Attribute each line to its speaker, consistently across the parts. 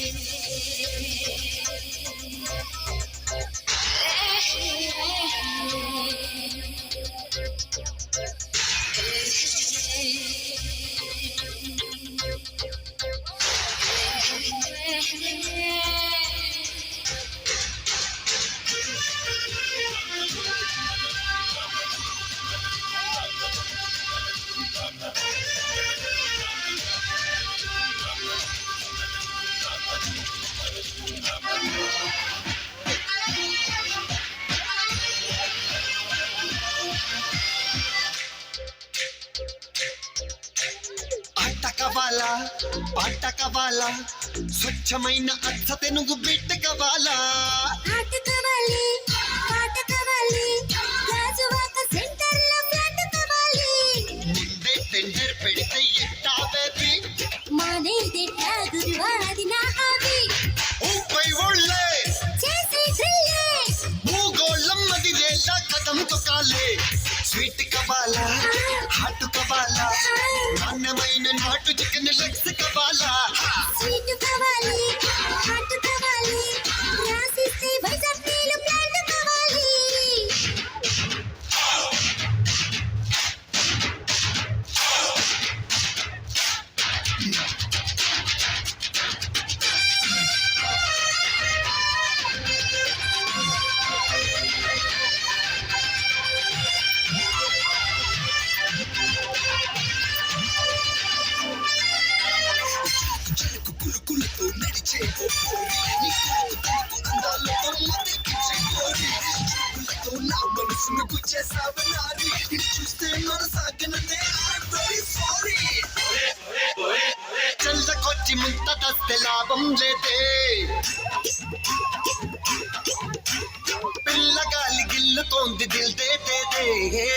Speaker 1: Thank you. రాజువాక సెంటర్లో flat కావాలి
Speaker 2: ముందే టెండర్ పెడితే ఎట్టా బేబీ?
Speaker 1: మానేది గురువా అది నా హాబీ.
Speaker 2: ఊపై ఒళ్ళే.
Speaker 1: చేసే డ్రిల్లే
Speaker 2: భూగోళం అది లేదా కథం తొక్కాలే. స్వీట్ కవాలా హాట్ కవాలా నాణ్యమైన నాటు చికెన్ లెగ్స్ కవాలా.
Speaker 1: స్వీట్
Speaker 2: మనసును గుచ్చేసావు నారి ఇది చూస్తే మనసాగననే ఐ వెరీ సారీ చల్లకొచ్చి ముంత తస్తే లాభం లేదే పిల్లగాలి గిల్లుతోంది దిల్ దే దే దే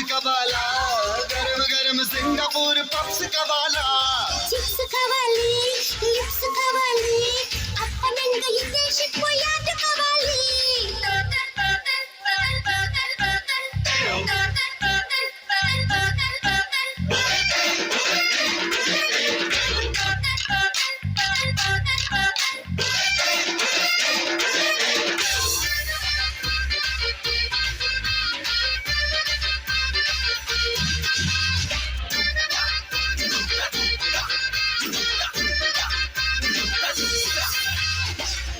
Speaker 2: లిప్స్ కావాలా. గరం గరం సింగపూర్ పప్స్ కావాలా.
Speaker 1: చిప్స్ కావాలి.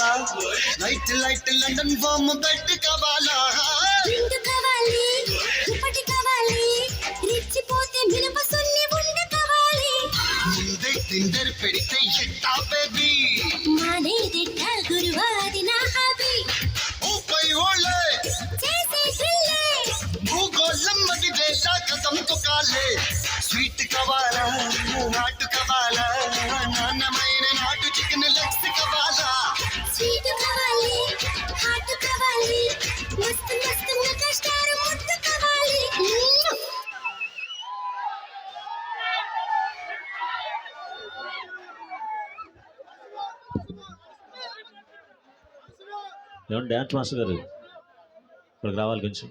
Speaker 2: కావాలా? Light light London balm bed కావాలా?
Speaker 1: కావాలి దుప్పటి కావాలి. రెచ్చిపోతే మినప సున్ని ఉండ కావాలి.
Speaker 2: ముందే టిండర్ పెడితే ఎట్టా బేబీ
Speaker 1: మానేదిట్ట గురువాది నా హాబీ.
Speaker 2: ఊపై ఓళ్ళే.
Speaker 1: చేసే డ్రిల్లే
Speaker 2: భూగోళం స్వీట్ కావాలా నాటు కావాలా.
Speaker 3: ఏమండి డ్యాన్స్ మాస్టర్ గారు? ఇక్కడికి రావాలి కొంచెం.